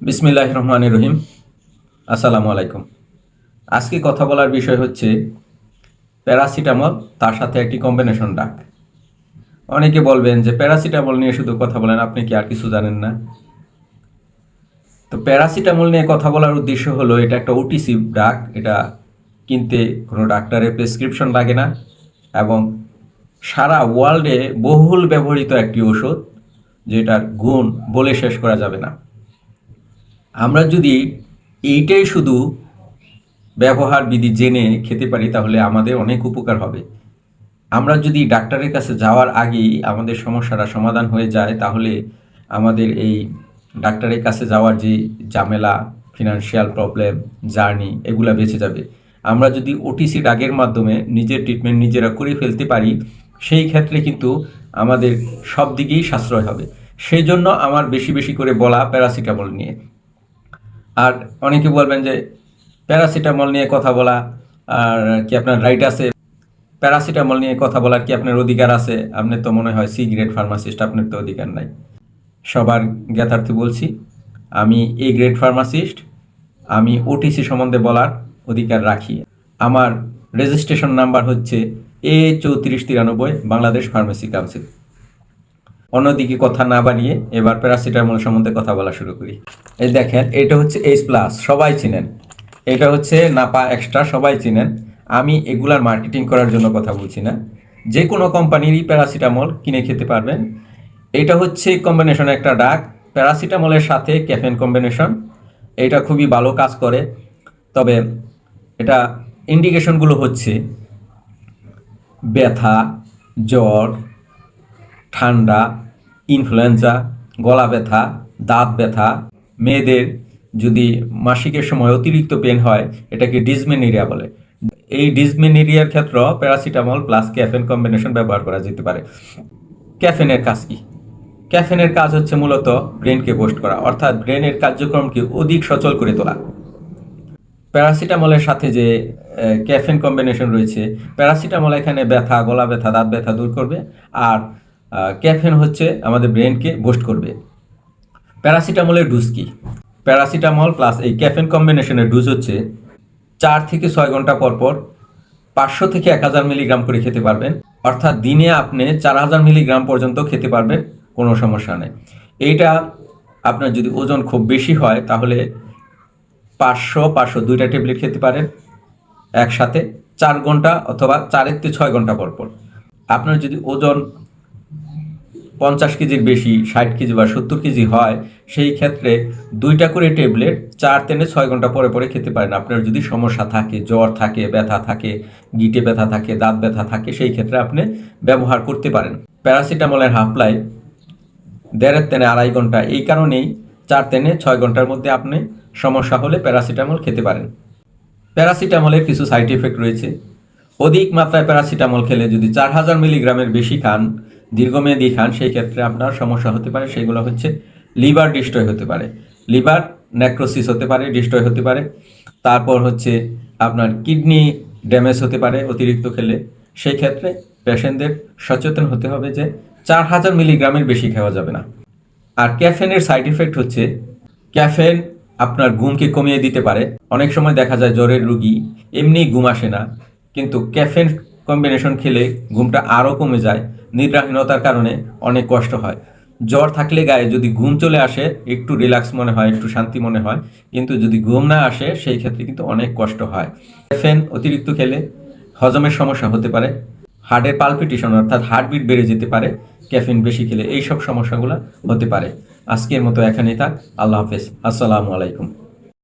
বিসমিল্লাহ রহমান রহিম আসসালামু আলাইকুম আজকে কথা বলার বিষয় হচ্ছে প্যারাসিটামল, তার সাথে একটি কম্বিনেশন ডাক অনেকে বলবেন যে প্যারাসিটামল নিয়ে শুধু কথা বলেন, আপনি কি আর কিছু জানেন না? তো প্যারাসিটামল নিয়ে কথা বলার উদ্দেশ্য হলো, এটা একটা ওটিসি ডাক এটা কিনতে কোনো ডাক্তারের প্রেসক্রিপশন লাগে না এবং সারা ওয়ার্ল্ডে বহুল ব্যবহৃত একটি ওষুধ যেটার গুণ বলে শেষ করা যাবে না। আমরা যদি এইটাই শুধু ব্যবহার বিধি জেনে খেতে পারি, তাহলে আমাদের অনেক উপকার হবে। আমরা যদি ডাক্তারের কাছে যাওয়ার আগেই আমাদের সমস্যাটা সমাধান হয়ে যায়, তাহলে আমাদের এই ডাক্তারের কাছে যাওয়ার যে ঝামেলা ফিনান্সিয়াল প্রবলেম জার্নি এগুলা বেঁচে যাবে। আমরা যদি ওটিসি ডাগের মাধ্যমে নিজের ট্রিটমেন্ট নিজেরা করে ফেলতে পারি, সেই ক্ষেত্রে কিন্তু আমাদের সব দিকেই সাশ্রয় হবে। সেই জন্য আমার বেশি বেশি করে বলা প্যারাসিটামল নিয়ে। আর অনেকে বলবেন যে প্যারাসিটামল নিয়ে কথা বলা, আর কি আপনার রাইট আছে? প্যারাসিটামল নিয়ে কথা বলার কি আপনার অধিকার আছে? আপনার তো মনে হয় সি গ্রেড ফার্মাসিস্ট, আপনার তো অধিকার নাই। সবার জ্ঞাতার্থে বলছি, আমি এ গ্রেড ফার্মাসিস্ট, আমি ওটিসি সম্বন্ধে বলার অধিকার রাখি। আমার রেজিস্ট্রেশন নাম্বার হচ্ছে এ চৌত্রিশ তিরানব্বই, বাংলাদেশ ফার্মেসি কাউন্সিল। অন্যদিকে কথা না বানিয়ে এবার প্যারাসিটামল সম্বন্ধে কথা বলা শুরু করি। এই দেখেন, এটা হচ্ছে এইচ প্লাস সবাই চিনেন। এটা হচ্ছে নাপা এক্সট্রা সবাই চিনেন। আমি এগুলার মার্কেটিং করার জন্য কথা বলছি না। যে কোনো কোম্পানিরই প্যারাসিটামল কিনে খেতে পারবেন। এটা হচ্ছে কম্বিনেশন একটা ডাক প্যারাসিটামলের সাথে ক্যাফেন কম্বিনেশন এটা খুবই ভালো কাজ করে। তবে এটা ইন্ডিকেশনগুলো হচ্ছে ব্যথা, জ্বর, ঠান্ডা ইনফ্লুয়েঞ্জা গলা ব্যথা, দাঁত ব্যথা, মেয়েদের যদি মাসিকের সময় অতিরিক্ত পেন হয়, এটাকে ডিসমেনেরিয়া বলে। এই ডিসমেনেরিয়ার ক্ষেত্রে প্যারাসিটামল প্লাস ক্যাফেন কম্বিনেশন ব্যবহার করা যেতে পারে। ক্যাফেনের কাজ কি? ক্যাফেনের কাজ হচ্ছে মূলত ব্রেনকে পোস্ট করা, অর্থাৎ ব্রেনের কার্যক্রমকে অধিক সচল করে তোলা। প্যারাসিটামলের সাথে যে ক্যাফেন কম্বিনেশন রয়েছে, প্যারাসিটামল এখানে ব্যথা, গলা ব্যথা, দাঁত ব্যথা দূর করবে, আর ক্যাফেন হচ্ছে আমাদের ব্রেনকে বুস্ট করবে। প্যারাসিটামলের ডোজ কি? প্যারাসিটামল প্লাস এই ক্যাফেন কম্বিনেশনের ডোজ হচ্ছে চার থেকে ছয় ঘণ্টা পর পর পাঁচশো থেকে এক হাজার মিলিগ্রাম করে খেতে পারবেন। অর্থাৎ দিনে আপনি চার হাজার মিলিগ্রাম পর্যন্ত খেতে পারবেন, কোনো সমস্যা নেই। এইটা আপনার যদি ওজন খুব বেশি হয়, তাহলে পাঁচশো পাঁচশো দুইটা ট্যাবলেট খেতে পারেন একসাথে চার ঘণ্টা অথবা চারের থেকে ছয় ঘণ্টা পর পর। আপনার যদি ওজন পঞ্চাশ কেজির বেশি, ষাট কেজি বা সত্তর কেজি হয়, সেই ক্ষেত্রে দুইটা করে ট্যাবলেট চার থেকে ছয় ঘণ্টা পরে পরে খেতে পারেন। আপনার যদি সমস্যা থাকে, জ্বর থাকে, ব্যথা থাকে, গিটে ব্যথা থাকে, দাঁত ব্যথা থাকে, সেই ক্ষেত্রে আপনি ব্যবহার করতে পারেন। প্যারাসিটামলের হাফ লাইফ দেড়ের তেনে আড়াই ঘণ্টা, এই কারণেই চার তেনে ছয় ঘণ্টার মধ্যে আপনি সমস্যা হলে প্যারাসিটামল খেতে পারেন। প্যারাসিটামলের কিছু সাইড এফেক্ট রয়েছে। অধিক মাত্রায় প্যারাসিটামল খেলে যদি চার হাজার মিলিগ্রামের বেশি খান দীর্ঘমেয়াদী খান, সেই ক্ষেত্রে আপনার সমস্যা হতে পারে। সেগুলো হচ্ছে লিভার ডিস্ট্রয় হতে পারে। লিভার নেক্রোসিস হতে পারে, ডিস্ট্রয় হতে পারে। তারপর হচ্ছে আপনার কিডনি ড্যামেজ হতে পারে অতিরিক্ত খেলে। সেই ক্ষেত্রে পেশেন্টদের সচেতন হতে হবে যে চার হাজার মিলিগ্রামের বেশি খাওয়া যাবে না। আর ক্যাফেনের সাইড ইফেক্ট হচ্ছে, ক্যাফেন আপনার ঘুমকে কমিয়ে দিতে পারে। অনেক সময় দেখা যায় জ্বরের রুগী এমনি ঘুম আসে না, কিন্তু ক্যাফেন কম্বিনেশন খেলে ঘুমটা আরও কমে যায়। নিদ্রাহীনতার কারণে অনেক কষ্ট হয়। জ্বর থাকলে গায়ে যদি ঘুম চলে আসে, একটু রিল্যাক্স মনে হয়, একটু শান্তি মনে হয়, কিন্তু যদি ঘুম না আসে, সেই ক্ষেত্রে কিন্তু অনেক কষ্ট হয়। ক্যাফেন অতিরিক্ত খেলে হজমের সমস্যা হতে পারে, হার্টের পালপিটেশন অর্থাৎ হার্টবিট বেড়ে যেতে পারে ক্যাফিন বেশি খেলে এই সব সমস্যাগুলো হতে পারে। আজকের মতো এখানেই থাক, আল্লাহ হাফেজ, আসসালামু আলাইকুম।